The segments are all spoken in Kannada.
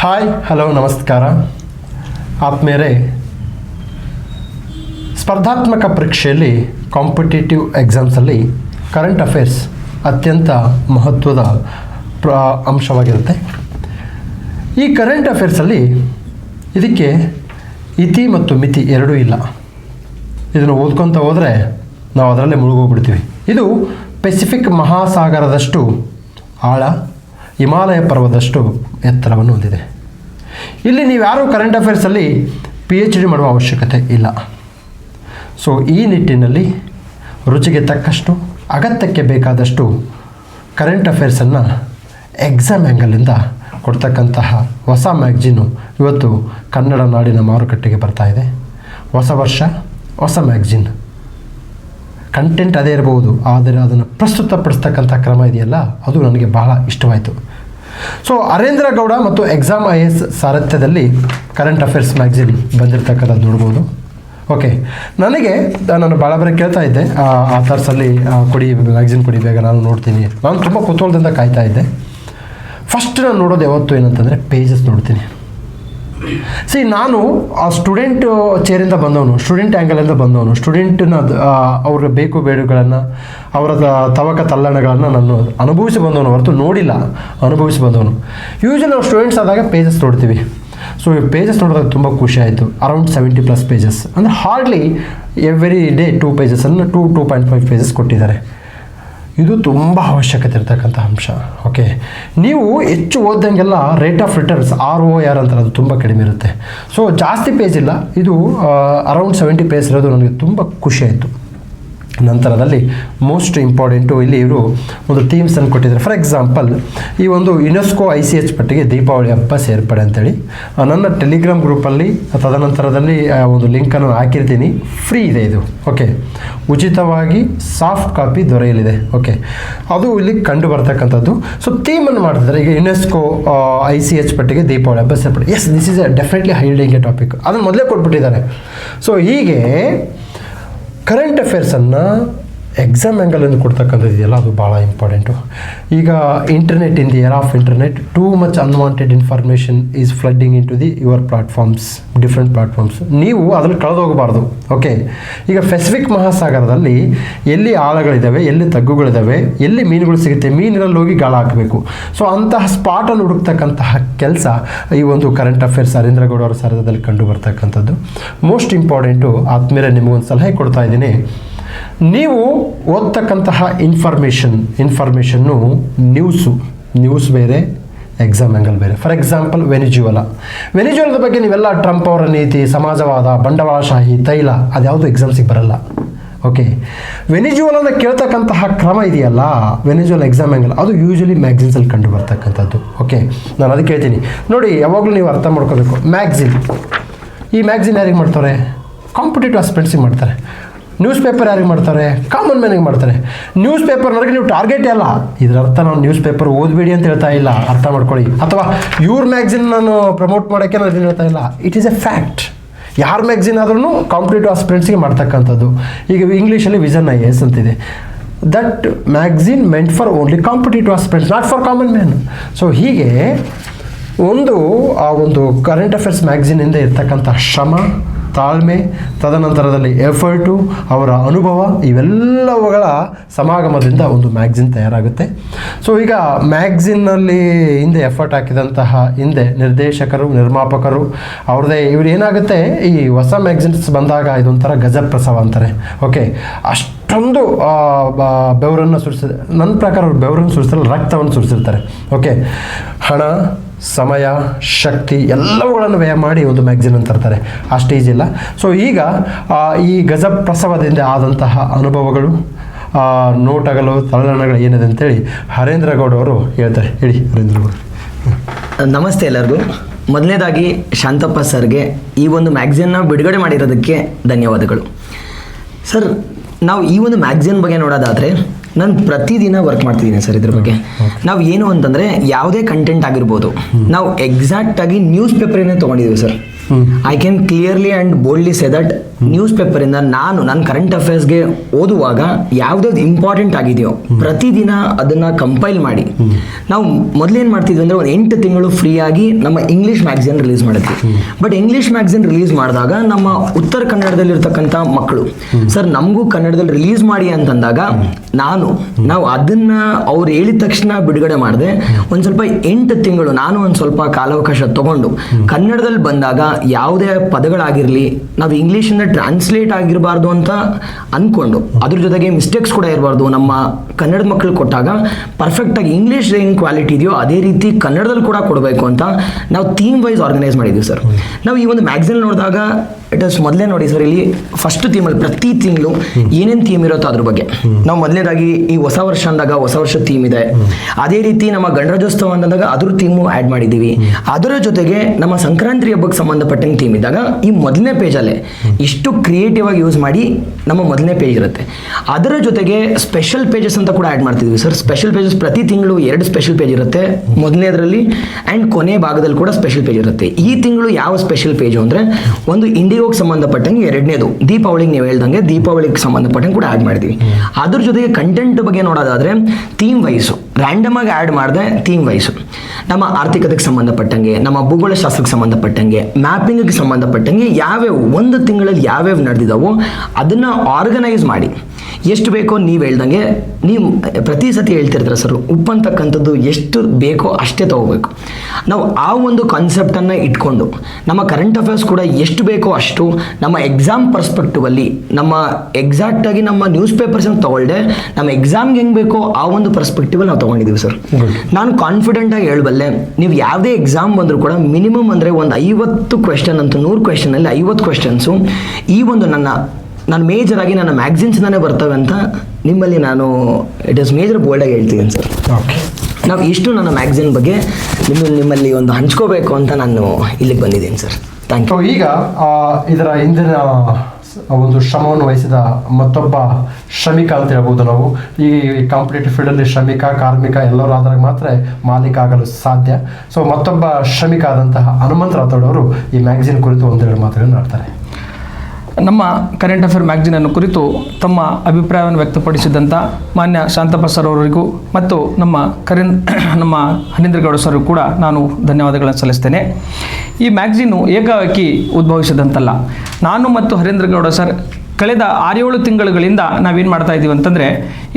ಹಾಯ್ ಹಲೋ ನಮಸ್ಕಾರ. ಆತ್ಮೇರೆ ಸ್ಪರ್ಧಾತ್ಮಕ ಪರೀಕ್ಷೆಯಲ್ಲಿ ಕಾಂಪಿಟೇಟಿವ್ ಎಕ್ಸಾಮ್ಸಲ್ಲಿ ಕರೆಂಟ್ ಅಫೇರ್ಸ್ ಅತ್ಯಂತ ಮಹತ್ವದ ಪ್ರ ಅಂಶವಾಗಿರುತ್ತೆ. ಈ ಕರೆಂಟ್ ಅಫೇರ್ಸಲ್ಲಿ ಇದಕ್ಕೆ ಇತಿ ಮತ್ತು ಮಿತಿ ಎರಡೂ ಇಲ್ಲ. ಇದನ್ನು ಓದ್ಕೊತ ಹೋದರೆ ನಾವು ಅದರಲ್ಲೇ ಮುಳುಗೋಗ್ಬಿಡ್ತೀವಿ. ಇದು ಪೆಸಿಫಿಕ್ ಮಹಾಸಾಗರದಷ್ಟು ಆಳ, ಹಿಮಾಲಯ ಪರ್ವದಷ್ಟು ಎತ್ತರವನ್ನು ಹೊಂದಿದೆ. ಇಲ್ಲಿ ನೀವು ಯಾರೂ ಕರೆಂಟ್ ಅಫೇರ್ಸಲ್ಲಿ ಪಿ ಎಚ್ ಡಿ ಮಾಡುವ ಅವಶ್ಯಕತೆ ಇಲ್ಲ. ಸೊ ಈ ನಿಟ್ಟಿನಲ್ಲಿ ರುಚಿಗೆ ತಕ್ಕಷ್ಟು, ಅಗತ್ಯಕ್ಕೆ ಬೇಕಾದಷ್ಟು ಕರೆಂಟ್ ಅಫೇರ್ಸನ್ನು ಎಕ್ಸಾಮ್ ಆ್ಯಂಗಲಿಂದ ಕೊಡ್ತಕ್ಕಂತಹ ಹೊಸ ಮ್ಯಾಗ್ಝೀನು ಇವತ್ತು ಕನ್ನಡ ನಾಡಿನ ಮಾರುಕಟ್ಟೆಗೆ ಬರ್ತಾ ಇದೆ. ಹೊಸ ವರ್ಷ, ಹೊಸ ಮ್ಯಾಗ್ಝಿನ್ ಕಂಟೆಂಟ್ ಅದೇ ಇರಬಹುದು ಆದರೆ ಅದನ್ನು ಪ್ರಸ್ತುತಪಡಿಸ್ತಕ್ಕಂಥ ಕ್ರಮ ಇದೆಯಲ್ಲ, ಅದು ನನಗೆ ಬಹಳ ಇಷ್ಟವಾಯಿತು. ಸೊ ಅರೇಂದ್ರ ಗೌಡ ಮತ್ತು ಎಕ್ಸಾಮ್ ಐ ಎಸ್ ಸಾರಥ್ಯದಲ್ಲಿ ಕರೆಂಟ್ ಅಫೇರ್ಸ್ ಮ್ಯಾಗ್ಝಿನ್ ಬಂದಿರತಕ್ಕಂಥದ್ದು ನೋಡ್ಬೋದು. ಓಕೆ ನನಗೆ ನಾನು ಭಾಳ ಬರೀ ಕೇಳ್ತಾ ಇದ್ದೆ. ಆ ಥರ್ಸಲ್ಲಿ ಕೊಡಿ ಮ್ಯಾಗ್ಝಿನ್ ಕೊಡಿ, ಬೇಗ ನಾನು ನೋಡ್ತೀನಿ. ನಾನು ತುಂಬ ಕುತೂಹಲದಿಂದ ಕಾಯ್ತಾ ಇದ್ದೆ. ಫಸ್ಟ್ ನಾನು ನೋಡೋದು ಯಾವತ್ತು ಏನಂತಂದರೆ ಪೇಜಸ್ ನೋಡ್ತೀನಿ. ಸಿ ನಾನು ಆ ಸ್ಟೂಡೆಂಟ್ ಚೇರಿಂದ ಬಂದವನು ಸ್ಟೂಡೆಂಟ್ ಆ್ಯಂಗಲಿಂದ ಬಂದವನು. ಸ್ಟೂಡೆಂಟ್ನ ಅವ್ರ ಬೇಕು ಬೇಡುಗಳನ್ನು ಅವರ ತವಕ ತಲ್ಲಣಗಳನ್ನು ನಾನು ಅನುಭವಿಸಿ ಬಂದವನು, ಹೊರತು ನೋಡಿಲ್ಲ, ಅನುಭವಿಸಿ ಬಂದವನು. ಯೂಶಲಿ ನಾವು ಸ್ಟೂಡೆಂಟ್ಸ್ ಆದಾಗ ಪೇಜಸ್ ನೋಡ್ತೀವಿ. ಸೊ ಈ ಪೇಜಸ್ ನೋಡಿದಾಗ ತುಂಬ ಖುಷಿ ಆಯಿತು. ಅರೌಂಡ್ ಸೆವೆಂಟಿ ಪ್ಲಸ್ ಪೇಜಸ್ ಅಂದರೆ hardly every day two ಪೇಜಸನ್ನು two two point five pages ಕೊಟ್ಟಿದ್ದಾರೆ. ಇದು ತುಂಬ ಅವಶ್ಯಕತೆ ಇರತಕ್ಕಂಥ ಅಂಶ ಓಕೆ ನೀವು ಹೆಚ್ಚು ಓದ್ದಂಗೆಲ್ಲ rate of returns R O R ಅಂತಾರೆ ಅದು ತುಂಬ ಕಡಿಮೆ ಇರುತ್ತೆ. ಸೊ ಜಾಸ್ತಿ ಪೇಜ್ ಇಲ್ಲ. ಇದು ಅರೌಂಡ್ ಸೆವೆಂಟಿ ಪೇಜ್ ಇರೋದು ನನಗೆ ತುಂಬ ಖುಷಿ ಆಯಿತು. ನಂತರದಲ್ಲಿ ಮೋಸ್ಟ್ ಇಂಪಾರ್ಟೆಂಟು ಇಲ್ಲಿ ಇವರು ಒಂದು ಥೀಮ್ಸನ್ನು ಕೊಟ್ಟಿದ್ದಾರೆ. ಫಾರ್ ಎಕ್ಸಾಂಪಲ್ ಈ ಒಂದು ಯುನೆಸ್ಕೋ ಐ ಸಿ ಎಚ್ ಪಟ್ಟಿಗೆ ದೀಪಾವಳಿ ಹಬ್ಬ ಸೇರ್ಪಡೆ ಅಂತೇಳಿ. ನನ್ನ ಟೆಲಿಗ್ರಾಮ್ ಗ್ರೂಪಲ್ಲಿ ತದನಂತರದಲ್ಲಿ ಒಂದು ಲಿಂಕನ್ನು ಹಾಕಿರ್ತೀನಿ. ಫ್ರೀ ಇದೆ ಇದು. ಓಕೆ ಉಚಿತವಾಗಿ ಸಾಫ್ಟ್ ಕಾಪಿ ದೊರೆಯಲಿದೆ. ಓಕೆ ಅದು ಇಲ್ಲಿ ಕಂಡು ಬರ್ತಕ್ಕಂಥದ್ದು ಸೊ ಥೀಮನ್ನು ಮಾಡ್ತಿದ್ದಾರೆ. ಈಗ ಯುನೆಸ್ಕೋ ಐ ಸಿ ಎಚ್ ಪಟ್ಟಿಗೆ ದೀಪಾವಳಿ ಹಬ್ಬ ಸೇರ್ಪಡೆ. As this is a definitely holding topic ಅದನ್ನು ಮೊದಲೇ ಕೊಟ್ಬಿಟ್ಟಿದ್ದಾರೆ. ಸೊ ಹೀಗೆ ಕರೆಂಟ್ ಅಫೇರ್ಸನ್ನು ಎಕ್ಸಾಮ್ ಆ್ಯಂಗಲಿಂದ ಕೊಡ್ತಕ್ಕಂಥದ್ದು ಇದೆಯಲ್ಲ, ಅದು ಭಾಳ ಇಂಪಾರ್ಟೆಂಟು ಈಗ internet in the air of internet too much unwanted information is flooding in to the your platforms different platforms ನೀವು ಅದನ್ನು ಕಳೆದೋಗಬಾರ್ದು ಓಕೆ ಈಗ ಪೆಸಿಫಿಕ್ ಮಹಾಸಾಗರದಲ್ಲಿ ಎಲ್ಲಿ ಆಳಗಳಿದ್ದಾವೆ ಎಲ್ಲಿ ತಗ್ಗುಗಳಿದ್ದಾವೆ ಎಲ್ಲಿ ಮೀನುಗಳು ಸಿಗುತ್ತೆ, ಮೀನಿನಲ್ಲಿ ಹೋಗಿ ಗಾಳ ಹಾಕಬೇಕು. ಸೊ ಅಂತಹ ಸ್ಪಾಟನ್ನು ಹುಡುಕ್ತಕ್ಕಂತಹ ಕೆಲಸ ಈ ಒಂದು ಕರೆಂಟ್ ಅಫೇರ್ಸ್ ಗೌಡ ಅವರ ಸಾರಥ್ಯದಲ್ಲಿ ಕಂಡು ಬರ್ತಕ್ಕಂಥದ್ದು. ಮೋಸ್ಟ್ ಇಂಪಾರ್ಟೆಂಟು ಆದಮೇಲೆ ನಿಮಗೊಂದು ಸಲಹೆ ಕೊಡ್ತಾ ಇದ್ದೀನಿ. ನೀವು ಓದ್ತಕ್ಕಂತಹ ಇನ್ಫಾರ್ಮೇಷನ್ ಇನ್ಫಾರ್ಮೇಷನ್ನು ನ್ಯೂಸು ನ್ಯೂಸ್ ಬೇರೆ ಎಕ್ಸಾಮ್ ಆ್ಯಂಗಲ್ ಬೇರೆ. ಫಾರ್ ಎಕ್ಸಾಂಪಲ್ ವೆನಿಜುವಲ ವೆನಿಜುವಲದ ಬಗ್ಗೆ ನೀವೆಲ್ಲ ಟ್ರಂಪ್ ಅವರ ನೀತಿ, ಸಮಾಜವಾದ, ಬಂಡವಾಳಶಾಹಿ, ತೈಲ ಅದ್ಯಾವುದು ಎಕ್ಸಾಮ್ಸಿಗೆ ಬರಲ್ಲ. ಓಕೆ ವೆನಿಜುವಲನ ಕೇಳ್ತಕ್ಕಂತಹ ಕ್ರಮ ಇದೆಯಲ್ಲ? ವೆನಿಜುವಲ್ ಎಕ್ಸಾಮ್ ಆ್ಯಂಗಲ್ ಅದು ಯೂಶಲಿ ಮ್ಯಾಗ್ಝಿನ್ಸಲ್ಲಿ ಕಂಡು ಬರ್ತಕ್ಕಂಥದ್ದು ಓಕೆ ನಾನು ಅದಕ್ಕೆ ಹೇಳ್ತೀನಿ. ನೋಡಿ, ಯಾವಾಗಲೂ ನೀವು ಅರ್ಥ ಮಾಡ್ಕೋಬೇಕು. ಮ್ಯಾಗ್ಝಿನ್ ಈ ಮ್ಯಾಗ್ಝಿನ್ ಯಾರಿಗೆ ಮಾಡ್ತಾರೆ? ಕಾಂಪಿಟೇಟಿವ್ ಆಸ್ಪೆಂಟ್ಸಿಗೆ ಮಾಡ್ತಾರೆ. ನ್ಯೂಸ್ ಪೇಪರ್ ಯಾರಿಗೆ ಮಾಡ್ತಾರೆ? ಕಾಮನ್ ಮ್ಯಾನಿಗೆ ಮಾಡ್ತಾರೆ. ನ್ಯೂಸ್ ಪೇಪರ್ನವ್ರಿಗೆ ನೀವು ಟಾರ್ಗೆಟ್ ಅಲ್ಲ. ಇದರ ಅರ್ಥ ನಾನು ನ್ಯೂಸ್ ಪೇಪರ್ ಓದಬೇಡಿ ಅಂತ ಹೇಳ್ತಾ ಇಲ್ಲ. ಅರ್ಥ ಮಾಡ್ಕೊಳ್ಳಿ. ಅಥವಾ ಇವ್ರ ಮ್ಯಾಗ್ಝಿನ್ ನಾನು ಪ್ರಮೋಟ್ ಮಾಡೋಕ್ಕೆ ನಾನು ಹೇಳ್ತಾ ಇಲ್ಲ. ಇಟ್ ಈಸ್ ಎ ಫ್ಯಾಕ್ಟ್ ಯಾರ ಮ್ಯಾಗ್ಝಿನ್ ಆದ್ರೂ ಕಾಂಪಿಟೇಟಿವ್ ಆಸ್ಪಿರೆಂಟ್ಸ್ಗೆ ಮಾಡ್ತಕ್ಕಂಥದ್ದು. ಈಗ ಇಂಗ್ಲೀಷಲ್ಲಿ ವಿಷನ್ ಐ ಎಸ್ ಅಂತಿದೆ. That magazine meant for only competitive aspirants not for common man so ಹೀಗೆ ಒಂದು ಆ ಒಂದು ಕರೆಂಟ್ ಅಫೇರ್ಸ್ ಮ್ಯಾಗ್ಝಿನಿಂದ ಇರ್ತಕ್ಕಂಥ ಶ್ರಮ ತಾಳ್ಮೆ ತದನಂತರದಲ್ಲಿ ಎಫರ್ಟು ಅವರ ಅನುಭವ ಇವೆಲ್ಲವುಗಳ ಸಮಾಗಮದಿಂದ ಒಂದು ಮ್ಯಾಗ್ಝಿನ್ ತಯಾರಾಗುತ್ತೆ. ಸೊ ಈಗ ಮ್ಯಾಗ್ಝಿನ್ನಲ್ಲಿ ಹಿಂದೆ ಎಫರ್ಟ್ ಹಾಕಿದಂತಹ ಹಿಂದೆ ನಿರ್ದೇಶಕರು ನಿರ್ಮಾಪಕರು ಅವ್ರದ್ದೇ ಇವ್ರು ಏನಾಗುತ್ತೆ ಈ ಹೊಸ ಮ್ಯಾಗ್ಝಿನ್ಸ್ ಬಂದಾಗ ಇದೊಂಥರ ಗಜಪ್ರಸವ ಅಂತಾರೆ. ಓಕೆ ಅಷ್ಟೊಂದು ಆ, ಬ- ಬೆವರನ್ನು ಸುರಿಸಿದೆ. ನನ್ನ ಪ್ರಕಾರ ಅವ್ರು ಬೆವರನ್ನು ಸುರಿಸಲ್ಲ ರಕ್ತವನ್ನು ಸುರಿಸಿರ್ತಾರೆ. ಓಕೆ ಹಣ ಸಮಯ, ಶಕ್ತಿ ಎಲ್ಲವುಗಳನ್ನು ವ್ಯಯ ಮಾಡಿ ಒಂದು ಮ್ಯಾಗ್ಝಿನ್ ಅಂತ ತರ್ತಾರೆ. ಅಷ್ಟು ಈಜಿಲ್ಲ ಸೊ ಈಗ ಈ ಗಜ ಪ್ರಸವದಿಂದ ಆದಂತಹ ಅನುಭವಗಳು ನೋಟಗಳು ತಲ್ಲಣಗಳು ಏನಿದೆ ಅಂತೇಳಿ ಹರೇಂದ್ರ ಗೌಡ ಅವರು ಹೇಳ್ತಾರೆ. ಹೇಳಿ, ಹರೇಂದ್ರ ಗೌಡ. ನಮಸ್ತೆ ಎಲ್ಲರಿಗೂ. ಮೊದಲನೇದಾಗಿ ಶಾಂತಪ್ಪ ಸರ್ಗೆ ಈ ಒಂದು ಮ್ಯಾಗ್ಝಿನ್ನ ಬಿಡುಗಡೆ ಮಾಡಿರೋದಕ್ಕೆ ಧನ್ಯವಾದಗಳು. ಸರ್, ನಾವು ಈ ಒಂದು ಮ್ಯಾಗ್ಝಿನ್ ಬಗ್ಗೆ ನೋಡೋದಾದರೆ ನಾನು ಪ್ರತಿದಿನ ವರ್ಕ್ ಮಾಡ್ತಿದ್ದೀನಿ ಸರ್ ಇದ್ರ ಬಗ್ಗೆ. ನಾವು ಏನು ಅಂತಂದರೆ ಯಾವುದೇ ಕಂಟೆಂಟ್ ಆಗಿರ್ಬೋದು ನಾವು ಎಕ್ಸಾಕ್ಟಾಗಿ ನ್ಯೂಸ್ ಪೇಪರನ್ನೇ ತೊಗೊಂಡಿದ್ದೀವಿ sir. I can clearly and boldly say that news ಪೇಪರಿಂದ ನಾನು ನನ್ನ ಕರೆಂಟ್ ಅಫೇರ್ಸ್ಗೆ ಓದುವಾಗ ಯಾವ್ದಾವ್ದು ಇಂಪಾರ್ಟೆಂಟ್ ಆಗಿದೆಯೋ ಪ್ರತಿದಿನ ಅದನ್ನ ಕಂಪೈಲ್ ಮಾಡಿ. ನಾವು ಮೊದಲೇನು ಮಾಡ್ತಿದ್ವಿ ಅಂದ್ರೆ ಒಂದು ಎಂಟು ತಿಂಗಳು ಫ್ರೀ ಆಗಿ ನಮ್ಮ ಇಂಗ್ಲೀಷ್ ಮ್ಯಾಗ್ಝಿನ್ ರಿಲೀಸ್ ಮಾಡಿದ್ವಿ. ಬಟ್ ಇಂಗ್ಲೀಷ್ ಮ್ಯಾಗ್ಝಿನ್ ರಿಲೀಸ್ ಮಾಡಿದಾಗ ನಮ್ಮ ಉತ್ತರ ಕನ್ನಡದಲ್ಲಿರ್ತಕ್ಕಂಥ ಮಕ್ಕಳು, ಸರ್, ನಮಗೂ ಕನ್ನಡದಲ್ಲಿ ರಿಲೀಸ್ ಮಾಡಿ ಅಂತಂದಾಗ ನಾನು, ನಾವು ಅದನ್ನ ಅವ್ರು ಹೇಳಿದ ತಕ್ಷಣ ಬಿಡುಗಡೆ ಮಾಡಿದೆ. ಒಂದು ಸ್ವಲ್ಪ ಎಂಟು ತಿಂಗಳು ನಾನು ಒಂದು ಸ್ವಲ್ಪ ಕಾಲಾವಕಾಶ ತಗೊಂಡು ಕನ್ನಡದಲ್ಲಿ ಬಂದಾಗ ಯಾವುದೇ ಪದಗಳಾಗಿರಲಿ, ನಾವು ಇಂಗ್ಲೀಷಿಂದ ಟ್ರಾನ್ಸ್ಲೇಟ್ ಆಗಿರಬಾರ್ದು ಅಂತ ಅಂದ್ಕೊಂಡು ಅದ್ರ ಜೊತೆಗೆ ಮಿಸ್ಟೇಕ್ಸ್ ಕೂಡ ಇರಬಾರ್ದು. ನಮ್ಮ ಕನ್ನಡದ ಮಕ್ಕಳು ಕೊಟ್ಟಾಗ ಪರ್ಫೆಕ್ಟಾಗಿ ಇಂಗ್ಲೀಷ್ ಏನು ಕ್ವಾಲಿಟಿ ಇದೆಯೋ ಅದೇ ರೀತಿ ಕನ್ನಡದಲ್ಲಿ ಕೂಡ ಕೊಡಬೇಕು ಅಂತ ನಾವು ಥೀಮ್ ವೈಸ್ ಆರ್ಗನೈಸ್ ಮಾಡಿದ್ವಿ ಸರ್. ನಾವು ಈ ಒಂದು ಮ್ಯಾಗ್ಝಿನ್ ನೋಡಿದಾಗ ಇಟ್ ಇಸ್ ಮೊದಲೇ ನೋಡಿ ಸರ್ ಇಲ್ಲಿ ಫಸ್ಟ್ ಥೀಮಲ್ಲಿ ಪ್ರತಿ ತಿಂಗಳು ಏನೇನು ಥೀಮ್ ಇರುತ್ತೋ ಅದ್ರ ಬಗ್ಗೆ. ನಾವು ಮೊದಲನೇದಾಗಿ ಈ ಹೊಸ ವರ್ಷ ಅಂದಾಗ ಹೊಸ ವರ್ಷ ಥೀಮ್ ಇದೆ. ಅದೇ ರೀತಿ ನಮ್ಮ ಗಣರಾಜ್ಯೋತ್ಸವ ಅಂದಾಗ ಅದ್ರ ಥೀಮು ಆ್ಯಡ್ ಮಾಡಿದ್ದೀವಿ. ಅದರ ಜೊತೆಗೆ ನಮ್ಮ ಸಂಕ್ರಾಂತಿ ಹಬ್ಬಕ್ಕೆ ಸಂಬಂಧಪಟ್ಟಂಗೆ ಥೀಮ್ ಇದ್ದಾಗ ಈ ಮೊದಲನೇ ಪೇಜಲ್ಲೇ ಇಷ್ಟು ಕ್ರಿಯೇಟಿವ್ ಆಗಿ ಯೂಸ್ ಮಾಡಿ ನಮ್ಮ ಮೊದಲನೇ ಪೇಜ್ ಇರುತ್ತೆ. ಅದರ ಜೊತೆಗೆ ಸ್ಪೆಷಲ್ ಪೇಜಸ್ ಅಂತ ಕೂಡ ಆ್ಯಡ್ ಮಾಡ್ತಿದ್ವಿ ಸರ್ ಸ್ಪೆಷಲ್ ಪೇಜಸ್ ಪ್ರತಿ ತಿಂಗಳು ಎರಡು ಸ್ಪೆಷಲ್ ಪೇಜ್ ಇರುತ್ತೆ ಮೊದಲನೇದರಲ್ಲಿ ಆ್ಯಂಡ್ ಕೊನೆ ಭಾಗದಲ್ಲಿ ಕೂಡ ಸ್ಪೆಷಲ್ ಪೇಜ್ ಇರುತ್ತೆ. ಈ ತಿಂಗಳು ಯಾವ ಸ್ಪೆಷಲ್ ಪೇಜು ಅಂದರೆ ಒಂದು ಇಂಡಿಗೋಗೆ ಸಂಬಂಧಪಟ್ಟಂಗೆ ಎರಡನೇದು. ದೀಪಾವಳಿಗೆ ನೀವು ಹೇಳ್ದಂಗೆ ದೀಪಾವಳಿಗೆ ಸಂಬಂಧಪಟ್ಟಂಗೆ ಕೂಡ ಆ್ಯಡ್ ಮಾಡ್ತೀವಿ. ಅದ್ರ ಜೊತೆಗೆ ಕಂಟೆಂಟ್ ಬಗ್ಗೆ ನೋಡೋದಾದರೆ ಥೀಮ್ ವೈಸು ರ್ಯಾಂಡಮ್ ಆಗಿ ಆ್ಯಡ್ ಮಾಡಿದೆ ಥೀಮ್ ವೈಸು ನಮ್ಮ ಆರ್ಥಿಕತೆಗೆ ಸಂಬಂಧಪಟ್ಟಂಗೆ, ನಮ್ಮ ಭೂಗೋಳಶಾಸ್ತ್ರಕ್ಕೆ ಸಂಬಂಧಪಟ್ಟಂಗೆ ಮ್ಯಾಪಿಂಗಿಗೆ ಸಂಬಂಧಪಟ್ಟಂಗೆ ಯಾವ್ಯಾವ ಒಂದು ತಿಂಗಳಲ್ಲಿ ಯಾವ್ಯಾವ ನಡೆದಿದ್ದಾವೋ ಅದನ್ನು ಆರ್ಗನೈಸ್ ಮಾಡಿ. ಎಷ್ಟು ಬೇಕೋ ನೀವು ಹೇಳ್ದಂಗೆ ನೀವು ಪ್ರತಿ ಸತಿ ಹೇಳ್ತಿರ್ತಾರೆ ಸರ್ ಉಪ್ಪು ಅಂತಕ್ಕಂಥದ್ದು ಎಷ್ಟು ಬೇಕೋ ಅಷ್ಟೇ ತಗೋಬೇಕು. ನಾವು ಆ ಒಂದು ಕಾನ್ಸೆಪ್ಟನ್ನು ಇಟ್ಕೊಂಡು ನಮ್ಮ ಕರೆಂಟ್ ಅಫೇರ್ಸ್ ಕೂಡ ಎಷ್ಟು ಬೇಕೋ ಅಷ್ಟು ನಮ್ಮ ಎಕ್ಸಾಮ್ ಪರ್ಸ್ಪೆಕ್ಟಿವಲ್ಲಿ ನಮ್ಮ ಎಕ್ಸಾಕ್ಟಾಗಿ ನಮ್ಮ ನ್ಯೂಸ್ ಪೇಪರ್ಸನ್ನು ತಗೊಳ್ದೆ ನಮ್ಮ ಎಕ್ಸಾಮ್ಗೆ ಹೆಂಗೆ ಬೇಕೋ ಆ ಒಂದು ಪರ್ಸ್ಪೆಕ್ಟಿವಲ್ಲಿ ನಾವು ತೊಗೊಂಡಿದ್ದೀವಿ ಸರ್. ನಾನು ಕಾನ್ಫಿಡೆಂಟಾಗಿ ಹೇಳಬಲ್ಲೆ ನೀವು ಯಾವುದೇ ಎಕ್ಸಾಮ್ ಬಂದರೂ ಕೂಡ ಮಿನಿಮಮ್ ಅಂದರೆ ಒಂದು ಐವತ್ತು ಕ್ವೆಶನ್ ಅಂತೂ ನೂರು ಕ್ವೆಶನಲ್ಲಿ ಐವತ್ತು ಕ್ವೆಶನ್ಸು ಈ ಒಂದು ನನ್ನ ನಾನು ಮೇಜರ್ ಆಗಿ ನನ್ನ ಮ್ಯಾಗ್ಝಿನ್ಸ್ನೇ ಬರ್ತವೆ ಅಂತ ನಿಮ್ಮಲ್ಲಿ ನಾನು ಇಟ್ ಇಸ್ ಮೇಜರ್ ಬೋಲ್ಡಾಗಿ ಹೇಳ್ತೀನಿ ಸರ್ ಓಕೆ ನಾವು ಇಷ್ಟು ನನ್ನ ಮ್ಯಾಗ್ಝಿನ್ ಬಗ್ಗೆ ನಿಮ್ಮ ನಿಮ್ಮಲ್ಲಿ ಒಂದು ಹಂಚ್ಕೋಬೇಕು ಅಂತ ನಾನು ಇಲ್ಲಿಗೆ ಬಂದಿದ್ದೀನಿ ಸರ್ ಥ್ಯಾಂಕ್ ಯು ಈಗ ಆ, ಇದರ ಹಿಂದಿನ ಒಂದು ಶ್ರಮವನ್ನು ವಹಿಸಿದ ಮತ್ತೊಬ್ಬ ಶ್ರಮಿಕ ಅಂತ ಹೇಳ್ಬೋದು ನಾವು. ಈ ಕಾಂಪಿಟೇಟಿವ್ ಫೀಲ್ಡಲ್ಲಿ ಶ್ರಮಿಕ ಕಾರ್ಮಿಕ ಎಲ್ಲರೂ ಆದಾಗ ಮಾತ್ರ ಮಾಲೀಕ ಆಗಲು ಸಾಧ್ಯ. ಸೊ ಮತ್ತೊಬ್ಬ ಶ್ರಮಿಕ ಆದಂತಹ ಹನುಮಂತ ರಾಥೋಡ್ ಅವರು ಈ ಮ್ಯಾಗಝಿನ್ ಕುರಿತು ಒಂದೆರಡು ಮಾತುಗಳನ್ನು ಆಡ್ತಾರೆ. ನಮ್ಮ ಕರೆಂಟ್ ಅಫೇರ್ ಮ್ಯಾಗ್ಜಿನನ್ನು ಕುರಿತು ತಮ್ಮ ಅಭಿಪ್ರಾಯವನ್ನು ವ್ಯಕ್ತಪಡಿಸಿದಂಥ ಮಾನ್ಯ ಶಾಂತಪ್ಪ ಸರ್ ಅವರಿಗೂ ಮತ್ತು ನಮ್ಮ ಕರೆನ್ ನಮ್ಮ ಹನೀಂದ್ರಗೌಡ ಸರ್ ಕೂಡ ನಾನು ಧನ್ಯವಾದಗಳನ್ನು ಸಲ್ಲಿಸ್ತೇನೆ. ಈ ಮ್ಯಾಗ್ಝಿನು ಏಕಾಏಕಿ ಉದ್ಭವಿಸಿದಂತಲ್ಲ. ನಾನು ಮತ್ತು ಹರೀಂದ್ರಗೌಡ ಸರ್ ಕಳೆದ ಆರೇಳು ತಿಂಗಳುಗಳಿಂದ ನಾವೇನು ಮಾಡ್ತಾ ಇದ್ದೀವಿ ಅಂತಂದರೆ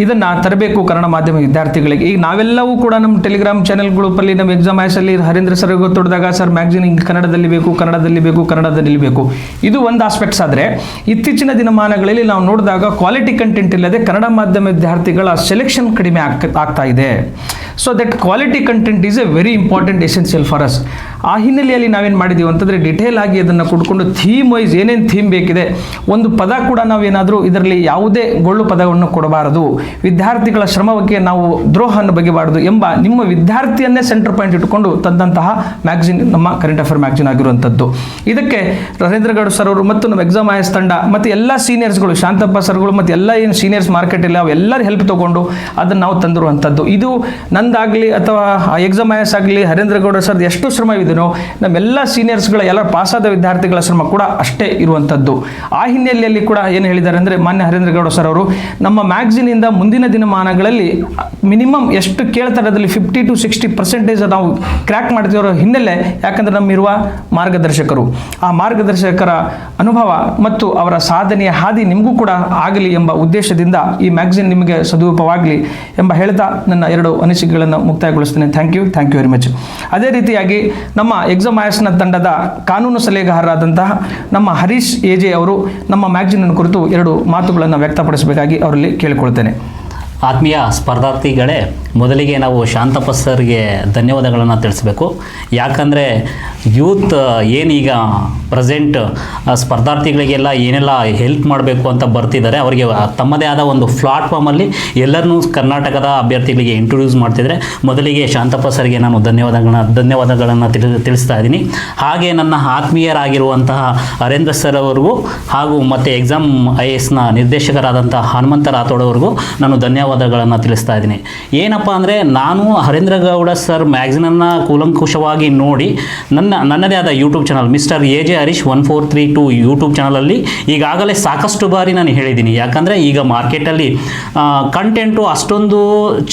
ಇದನ್ನು ತರಬೇಕು ಕನ್ನಡ ಮಾಧ್ಯಮ ವಿದ್ಯಾರ್ಥಿಗಳಿಗೆ. ಈಗ ನಾವೆಲ್ಲವೂ ಕೂಡ ನಮ್ಮ ಟೆಲಿಗ್ರಾಮ್ ಚಾನೆಲ್ ಗ್ರೂಪಲ್ಲಿ ನಮ್ಮ ಎಕ್ಸಾಮ್ ಆ್ಯಸಲ್ಲಿ ಹರೀಂದ್ರ ಸರ್ ತೊಡ್ದಾಗ ಸರ್ ಮ್ಯಾಗ್ಝಿನ್ ಕನ್ನಡದಲ್ಲಿ ಬೇಕು ಕನ್ನಡದಲ್ಲಿ ಬೇಕು ಕನ್ನಡದಲ್ಲಿ ಬೇಕು. ಇದು ಒಂದು ಆಸ್ಪೆಕ್ಟ್ಸ್ ಆದರೆ, ಇತ್ತೀಚಿನ ದಿನಮಾನಗಳಲ್ಲಿ ನಾವು ನೋಡಿದಾಗ ಕ್ವಾಲಿಟಿ ಕಂಟೆಂಟ್ ಇಲ್ಲದೆ ಕನ್ನಡ ಮಾಧ್ಯಮ ವಿದ್ಯಾರ್ಥಿಗಳ ಸೆಲೆಕ್ಷನ್ ಕಡಿಮೆ ಆಗ್ ಆಗ್ತಾ ಇದೆ. So that quality content is a very important essential for us ಆ ಹಿನ್ನೆಲೆಯಲ್ಲಿ ನಾವೇನು ಮಾಡಿದ್ದೀವಿ ಅಂತಂದರೆ ಡಿಟೇಲ್ ಆಗಿ ಅದನ್ನು ಕೊಡ್ಕೊಂಡು ಥೀಮ್ ವೈಸ್ ಏನೇನು ಥೀಮ್ ಬೇಕಿದೆ, ಒಂದು ಪದ ನಾವೇನಾದರೂ ಇದರಲ್ಲಿ ಯಾವುದೇ ಗೊಳ್ಳು ಪದವನ್ನು ಕೊಡಬಾರದು. ವಿದ್ಯಾರ್ಥಿಗಳ ಶ್ರಮಕ್ಕೆ ನಾವು ದ್ರೋಹವನ್ನು ಬಗೆಬಾರದು ಎಂಬ ನಿಮ್ಮ ವಿದ್ಯಾರ್ಥಿಯನ್ನೇ ಸೆಂಟರ್ ಪಾಯಿಂಟ್ ಇಟ್ಟುಕೊಂಡು ತಂದಂತಹ ಮ್ಯಾಗ್ಝಿನ್ ನಮ್ಮ ಕರೆಂಟ್ ಅಫೇರ್ ಮ್ಯಾಗ್ಜಿನ್ ಆಗಿರುವಂಥದ್ದು. ಇದಕ್ಕೆ ರವೀಂದ್ರಗೌಡ ಸರ್ ಅವರು ಮತ್ತು ನಮ್ಮ ಎಕ್ಸಾಮ್ ಆಯಸ್ ತಂಡ ಮತ್ತು ಎಲ್ಲ ಸೀನಿಯರ್ಸ್ಗಳು ಶಾಂತಪ್ಪ ಸರ್ಗಳು ಮತ್ತು ಎಲ್ಲ ಏನು ಸೀನಿಯರ್ಸ್ ಮಾರ್ಕೆಟ್ ಇಲ್ಲ ಅವೆಲ್ಲರ ಹೆಲ್ಪ್ ತಗೊಂಡು ಅದನ್ನು ನಾವು ತಂದಿರುವಂಥದ್ದು. ಇದು ನಂದಾಗಲಿ ಅಥವಾ ಎಕ್ಸಾಮ್ ಆಯಸ್ ಆಗಲಿ ಹರೇಂದ್ರಗೌಡ ಸರ್ ಎಷ್ಟು ಶ್ರಮವಿದೆಯೋ ನಮ್ಮೆಲ್ಲ ಸೀನಿಯರ್ಸ್ಗಳ ಎಲ್ಲ ಪಾಸಾದ ವಿದ್ಯಾರ್ಥಿಗಳ ಶ್ರಮ ಕೂಡ ಅಷ್ಟೇ ಇರುವಂಥದ್ದು. ಆ ಹಿನ್ನೆಲೆಯಲ್ಲಿ ಕೂಡ ಏನು ಹೇಳಿದ್ದಾರೆ ಅಂದರೆ ಮಾನ್ಯ ಹರೇಂದ್ರ ಗೌಡ ಸರ್ ಅವರು, ನಮ್ಮ ಮ್ಯಾಗ್ಝಿನಿಂದ ಮುಂದಿನ ದಿನಮಾನಗಳಲ್ಲಿ ಮಿನಿಮಮ್ ಎಷ್ಟು ಕೇಳ್ತಾರೆ ಅದರಲ್ಲಿ ಫಿಫ್ಟಿ ಟು ಸಿಕ್ಸ್ಟಿ ಪರ್ಸೆಂಟೇಜ್ ನಾವು ಕ್ರ್ಯಾಕ್ ಮಾಡ್ತಿರೋ ಹಿನ್ನೆಲೆ ಯಾಕಂದರೆ ನಮ್ಮಿರುವ ಮಾರ್ಗದರ್ಶಕರು. ಆ ಮಾರ್ಗದರ್ಶಕರ ಅನುಭವ ಮತ್ತು ಅವರ ಸಾಧನೆಯ ಹಾದಿ ನಿಮಗೂ ಕೂಡ ಆಗಲಿ ಎಂಬ ಉದ್ದೇಶದಿಂದ ಈ ಮ್ಯಾಗ್ಝಿನ್ ನಿಮಗೆ ಸದುಪಯೋಗವಾಗಲಿ ಎಂಬ ಹೇಳ್ತಾ ನನ್ನ ಎರಡು ಅನಿಸಿಕೆಗಳನ್ನು ಮುಕ್ತಾಯಗೊಳಿಸ್ತೇನೆ. Thank you thank you very much ಅದೇ ರೀತಿಯಾಗಿ ನಮ್ಮ ಎಕ್ಸಾಮ್ ಆಯಸ್ನ ತಂಡದ ಕಾನೂನು ಸಲಹೆಗಾರರಾದಂತಹ ನಮ್ಮ ಹರೀಶ್ ಎಜೆ ಅವರು ನಮ್ಮ ಮ್ಯಾಗ್ಝಿನ್ ಕುರಿತು ಎರಡು ಮಾತುಗಳನ್ನು ವ್ಯಕ್ತಪಡಿಸಬೇಕಾಗಿ ಅವರಲ್ಲಿ ಕೇಳಿಕೊಳ್ತೇನೆ ಆತ್ಮೀಯ ಸ್ಪರ್ಧಾರ್ಥಿಗಳೇ ಮೊದಲಿಗೆ ನಾವು ಶಾಂತಪ್ಪ ಸರ್ಗೆ ಧನ್ಯವಾದಗಳನ್ನು ತಿಳಿಸ್ಬೇಕು. ಯಾಕಂದರೆ ಯೂತ್, ಏನೀಗ ಪ್ರೆಸೆಂಟ್ ಸ್ಪರ್ಧಾರ್ಥಿಗಳಿಗೆಲ್ಲ ಏನೆಲ್ಲ ಹೆಲ್ಪ್ ಮಾಡಬೇಕು ಅಂತ ಬರ್ತಿದ್ದಾರೆ, ಅವರಿಗೆ ತಮ್ಮದೇ ಆದ ಒಂದು ಪ್ಲಾಟ್ಫಾರ್ಮಲ್ಲಿ ಎಲ್ಲರನ್ನೂ ಕರ್ನಾಟಕದ ಅಭ್ಯರ್ಥಿಗಳಿಗೆ ಇಂಟ್ರೊಡ್ಯೂಸ್ ಮಾಡ್ತಿದ್ದಾರೆ. ಮೊದಲಿಗೆ ಶಾಂತಪ್ಪ ಸರ್ಗೆ ನಾನು ಧನ್ಯವಾದಗಳನ್ನ, ಧನ್ಯವಾದಗಳನ್ನು ತಿಳಿ, ತಿಳಿಸ್ತಾ ಇದ್ದೀನಿ. ಹಾಗೆ ನನ್ನ ಆತ್ಮೀಯರಾಗಿರುವಂತಹ ಅರೇಂದ್ರ ಸರ್ ಅವರಿಗೂ ಹಾಗೂ ಮತ್ತು ಎಕ್ಸಾಮ್ ಐ ಎಸ್ನ ನಿರ್ದೇಶಕರಾದಂಥ ಹನುಮಂತ ರಾಥೋಡ್ ಅವ್ರಿಗೂ ನಾನು ಧನ್ಯವಾದಗಳನ್ನು ತಿಳಿಸ್ತಾ ಇದ್ದೀನಿ. ಏನಪ್ಪ ಏನಪ್ಪ ಅಂದರೆ ನಾನು ಹರೇಂದ್ರ ಗೌಡ ಸರ್ ಮ್ಯಾಗ್ಝಿನನ್ನು ಕೂಲಂಕುಷವಾಗಿ ನೋಡಿ ನನ್ನ, ನನ್ನದೇ ಆದ YouTube channel mister A J Harish one four three two YouTube ಚಾನಲಲ್ಲಿ ಈಗಾಗಲೇ ಸಾಕಷ್ಟು ಬಾರಿ ನಾನು ಹೇಳಿದ್ದೀನಿ. ಯಾಕಂದರೆ ಈಗ ಮಾರ್ಕೆಟಲ್ಲಿ ಕಂಟೆಂಟು ಅಷ್ಟೊಂದು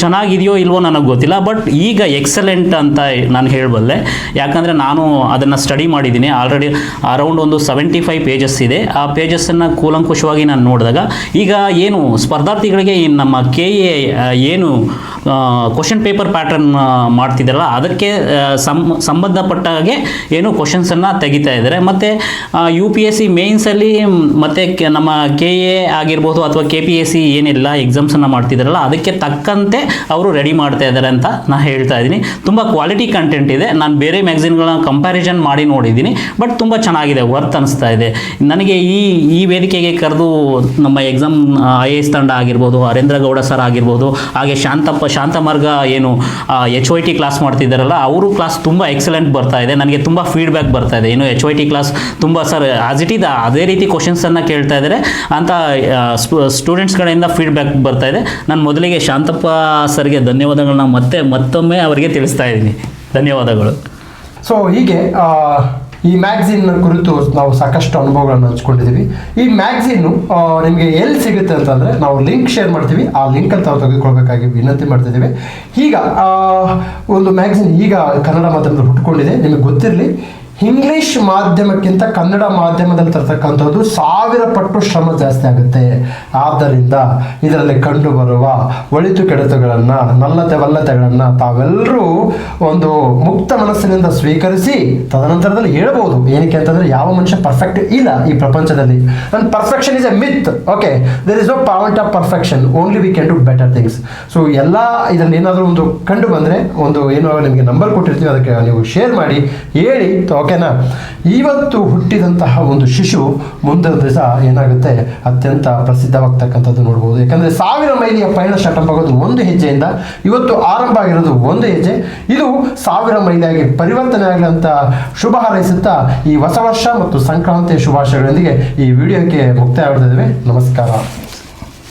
ಚೆನ್ನಾಗಿದೆಯೋ ಇಲ್ವೋ ನನಗೆ ಗೊತ್ತಿಲ್ಲ ಬಟ್ ಈಗ ಎಕ್ಸಲೆಂಟ್ ಅಂತ ನಾನು ಹೇಳಬಲ್ಲೆ. ಯಾಕಂದರೆ ನಾನು ಅದನ್ನು ಸ್ಟಡಿ ಮಾಡಿದ್ದೀನಿ. ಆಲ್ರೆಡಿ ಅರೌಂಡ್ ಒಂದು ಸೆವೆಂಟಿ ಫೈವ್ ಪೇಜಸ್ ಇದೆ. ಆ ಪೇಜಸ್ಸನ್ನು ಕೂಲಂಕುಷವಾಗಿ ನಾನು ನೋಡಿದಾಗ ಈಗ ಏನು ಸ್ಪರ್ಧಾರ್ಥಿಗಳಿಗೆ ನಮ್ಮ ಕೆ ಎ ಏನು ಕ್ವಶನ್ ಪೇಪರ್ ಪ್ಯಾಟರ್ನ್ ಮಾಡ್ತಿದ್ದಾರಲ್ಲ, ಅದಕ್ಕೆ ಸಂ ಸಂಬಂಧಪಟ್ಟ ಹಾಗೆ ಏನು ಕ್ವಶನ್ಸನ್ನು ತೆಗಿತಾ ಇದ್ದಾರೆ. ಮತ್ತು ಯು ಪಿ ಎಸ್ ಸಿ ಮೇನ್ಸಲ್ಲಿ ಮತ್ತು ನಮ್ಮ ಕೆ ಎ ಆಗಿರ್ಬೋದು ಅಥವಾ ಕೆ ಪಿ ಎಸ್ ಸಿ ಏನಿಲ್ಲ ಎಕ್ಸಾಮ್ಸನ್ನು ಮಾಡ್ತಿದ್ದಾರಲ್ಲ, ಅದಕ್ಕೆ ತಕ್ಕಂತೆ ಅವರು ರೆಡಿ ಮಾಡ್ತಾ ಇದ್ದಾರೆ ಅಂತ ನಾನು ಹೇಳ್ತಾ ಇದ್ದೀನಿ. ತುಂಬ ಕ್ವಾಲಿಟಿ ಕಂಟೆಂಟ್ ಇದೆ. ನಾನು ಬೇರೆ ಮ್ಯಾಗ್ಝಿನ್ಗಳನ್ನ ಕಂಪ್ಯಾರಿಸನ್ ಮಾಡಿ ನೋಡಿದ್ದೀನಿ ಬಟ್ ತುಂಬ ಚೆನ್ನಾಗಿದೆ ವರ್ತ್ ಅನಿಸ್ತಾ ಇದೆ. ನನಗೆ ಈ ಈ ವೇದಿಕೆಗೆ ಕರೆದು ನಮ್ಮ ಎಕ್ಸಾಮ್ ಐ ಎಸ್ ತಂಡ ಆಗಿರ್ಬೋದು ಹರೇಂದ್ರ ಗೌಡ ಸರ್ ಆಗಿರ್ಬೋದು, ಹಾಗೆ ಶಾಂತಪ್ಪ ಶಾಂತಮಾರ್ಗ ಏನು ಎಚ್ ವೈ ಟಿ ಕ್ಲಾಸ್ ಮಾಡ್ತಿದ್ದಾರಲ್ಲ, ಅವರು ಕ್ಲಾಸ್ ತುಂಬ ಎಕ್ಸಲೆಂಟ್ ಬರ್ತಾ ಇದೆ. ನನಗೆ ತುಂಬ ಫೀಡ್ಬ್ಯಾಕ್ ಬರ್ತಾ ಇದೆ. ಏನು ಎಚ್ ವೈ ಟಿ ಕ್ಲಾಸ್ ತುಂಬ ಸರ್ ಆಸ್ ಇಟ್ ಇಸ್ ಅದೇ ರೀತಿ ಕ್ವಶನ್ಸನ್ನು ಕೇಳ್ತಾ ಇದ್ದಾರೆ. ಅಂತ ಸ್ಟೂಡೆಂಟ್ಸ್ ಕಡೆಯಿಂದ ಫೀಡ್ಬ್ಯಾಕ್ ಬರ್ತಾ ಇದೆ. ನಾನು ಮೊದಲಿಗೆ ಶಾಂತಪ್ಪ ಸರ್ಗೆ ಧನ್ಯವಾದಗಳನ್ನ ಮತ್ತೆ ಮತ್ತೊಮ್ಮೆ ಅವರಿಗೆ ತಿಳಿಸ್ತಾ ಇದ್ದೀನಿ. ಧನ್ಯವಾದಗಳು. ಸೊ ಹೀಗೆ ಈ ಮ್ಯಾಗ್ಝಿನ್ ಕುರಿತು ನಾವು ಸಾಕಷ್ಟು ಅನುಭವಗಳನ್ನು ಹಂಚ್ಕೊಂಡಿದ್ದೀವಿ ಈ ಮ್ಯಾಗ್ಝಿನ್ನು ನಿಮಗೆ ಎಲ್ಲಿ ಸಿಗುತ್ತೆ ಅಂತಂದರೆ ನಾವು ಲಿಂಕ್ ಶೇರ್ ಮಾಡ್ತೀವಿ. ಆ ಲಿಂಕಲ್ಲಿ ತಾವು ತೆಗೆದುಕೊಳ್ಬೇಕಾಗಿ ವಿನಂತಿ ಮಾಡ್ತಿದ್ದೀವಿ ಈಗ ಒಂದು ಮ್ಯಾಗ್ಝಿನ್ ಈಗ ಕನ್ನಡ ಮಾಧ್ಯಮದಲ್ಲಿ ಹುಟ್ಟುಕೊಂಡಿದೆ. ನಿಮಗೆ ಗೊತ್ತಿರಲಿ ಇಂಗ್ಲಿಷ್ ಮಾಧ್ಯಮಕ್ಕಿಂತ ಕನ್ನಡ ಮಾಧ್ಯಮದಲ್ಲಿ ತರ್ತಕ್ಕಂಥದ್ದು ಸಾವಿರ ಪಟ್ಟು ಶ್ರಮ ಜಾಸ್ತಿ ಆಗುತ್ತೆ. ಆದ್ದರಿಂದ ಇದರಲ್ಲಿ ಕಂಡುಬರುವ ಒಳಿತು ಕೆಡತುಗಳನ್ನು, ನಲ್ಲತೆ ವಲ್ಲತೆಗಳನ್ನು ತಾವೆಲ್ಲರೂ ಒಂದು ಮುಕ್ತ ಮನಸ್ಸಿನಿಂದ ಸ್ವೀಕರಿಸಿ ತದನಂತರದಲ್ಲಿ ಹೇಳ್ಬೋದು. ಏನಕ್ಕೆ ಅಂತಂದ್ರೆ ಯಾವ ಮನುಷ್ಯ ಪರ್ಫೆಕ್ಟ್ ಇಲ್ಲ ಈ ಪ್ರಪಂಚದಲ್ಲಿ. ನನ್ನ perfection is a myth okay there is no point of perfection only we can do better things so ಎಲ್ಲ ಇದರಲ್ಲಿ ಏನಾದರೂ ಒಂದು ಕಂಡು ಬಂದರೆ, ಒಂದು ಏನು ನಿಮಗೆ ನಂಬರ್ ಕೊಟ್ಟಿರ್ತೀವಿ, ಅದಕ್ಕೆ ನೀವು ಶೇರ್ ಮಾಡಿ, ಹೇಳಿ ಓಕೆನಾ? ಇವತ್ತು ಹುಟ್ಟಿದಂತಹ ಒಂದು ಶಿಶು ಮುಂದಿನ ದಿವಸ ಏನಾಗುತ್ತೆ? ಅತ್ಯಂತ ಪ್ರಸಿದ್ಧವಾಗ್ತಕ್ಕಂಥದ್ದು ನೋಡ್ಬೋದು. ಯಾಕಂದರೆ ಸಾವಿರ ಮೈಲಿಯ ಪಯಣ ಸ್ಟಾರ್ಟ್ ಆಗೋದು ಒಂದು ಹೆಜ್ಜೆಯಿಂದ, ಇವತ್ತು ಆರಂಭ ಆಗಿರೋದು ಒಂದು ಹೆಜ್ಜೆ. ಇದು ಸಾವಿರ ಮೈಲಿಯಾಗಿ ಪರಿವರ್ತನೆ ಆಗಲಂತ ಶುಭ ಹಾರೈಸುತ್ತಾ ಈ ಹೊಸ ವರ್ಷ ಮತ್ತು ಸಂಕ್ರಾಂತಿಯ ಶುಭಾಶಯಗಳೊಂದಿಗೆ ಈ ವಿಡಿಯೋಕ್ಕೆ ಮುಕ್ತಾಯ ಮಾಡ್ತಿದ್ದೇವೆ ನಮಸ್ಕಾರ.